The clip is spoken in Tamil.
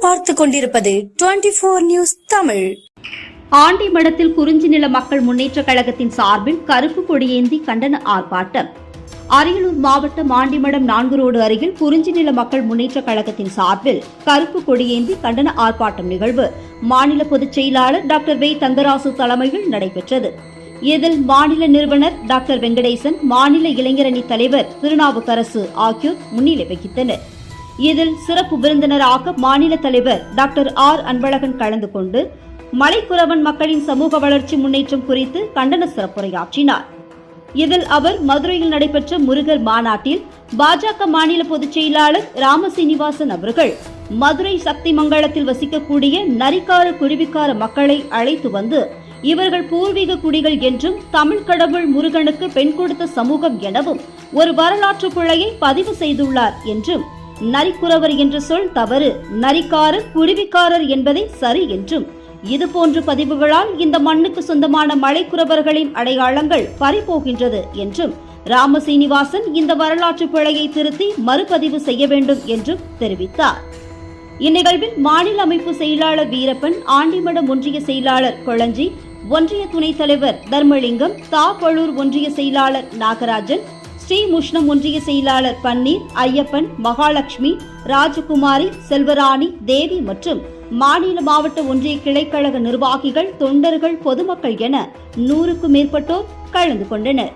பார்த்து கொண்டிருப்பது டுவெண்டி போர் நியூஸ் தமிழ். ஆண்டிமடத்தில் குறிஞ்சி நில மக்கள் முன்னேற்றக் கழகத்தின் சார்பில் கருப்பு கொடியேந்தி கண்டன ஆர்ப்பாட்டம். அரியலூர் மாவட்டம் ஆண்டிமடம் நான்கு ரோடு அருகில் குறிஞ்சி நில மக்கள் முன்னேற்றக் கழகத்தின் சார்பில் கருப்பு கொடியேந்தி கண்டன ஆர்ப்பாட்டம் நிகழ்வு. மாநில பொதுச் செயலாளர் டாக்டர் வே. தங்கராசு தலைமையில் நடைபெற்றது. இதில் மாநில நிறுவனர் டாக்டர் வெங்கடேசன் மாநில இளைஞரணி தலைவர் திருநாவுக்கரசு ஆகியோர் முன்னிலை வகித்தனர். இதில் சிறப்பு விருந்தினராக மாநில தலைவர் டாக்டர் ஆர் அன்பழகன் கலந்து கொண்டு மலைக்குறவன் மக்களின் சமூக வளர்ச்சி முன்னேற்றம் குறித்து கண்டன சிறப்புரையாற்றினார். இதில் அவர் மதுரையில் நடைபெற்ற முருகர் மாநாட்டில் பாஜக மாநில பொதுச் செயலாளர் ராமசீனிவாசன் அவர்கள் மதுரை சக்தி மங்கலத்தில் வசிக்கக்கூடிய நரிக்கார குருவிக்கார மக்களை அழைத்து வந்து இவர்கள் பூர்வீக குடிகள் என்றும் தமிழ் கடவுள் முருகனுக்கு பெண் கொடுத்த சமூகம் எனவும் ஒரு வரலாற்று பிழையை பதிவு செய்துள்ளார் என்றும் நரிக்குறவர் என்ற சொல் தவறு. நரிக்காரர் குருவிக்காரர் என்பதை சரி என்றும். இதுபோன்ற பதிவுகளால் இந்த மண்ணுக்கு சொந்தமான மலைக்குறவர்களின் அடையாளங்கள் பறிபோகின்றது என்றும். ராமசீனிவாசன் இந்த வரலாற்று பிழையை திருத்தி மறுபதிவு செய்ய வேண்டும் என்றும் தெரிவித்தார். இந்நிகழ்வில் மாநில அமைப்பு செயலாளர் வீரப்பன் ஆண்டிமடம் ஒன்றிய செயலாளர் கொளஞ்சி ஒன்றிய துணைத் தலைவர் தர்மலிங்கம் தாப்பழூர் ஒன்றிய செயலாளர் நாகராஜன் ஸ்ரீமுஷ்ணம் ஒன்றிய செயலாளர் பன்னீர் ஐயப்பன் மகாலட்சுமி ராஜகுமாரி செல்வராணி தேவி மற்றும் மாநில மாவட்ட ஒன்றிய கிளைக்கழக நிர்வாகிகள் தொண்டர்கள் பொதுமக்கள் என நூறுக்கும் மேற்பட்டோர் கலந்து கொண்டனர்.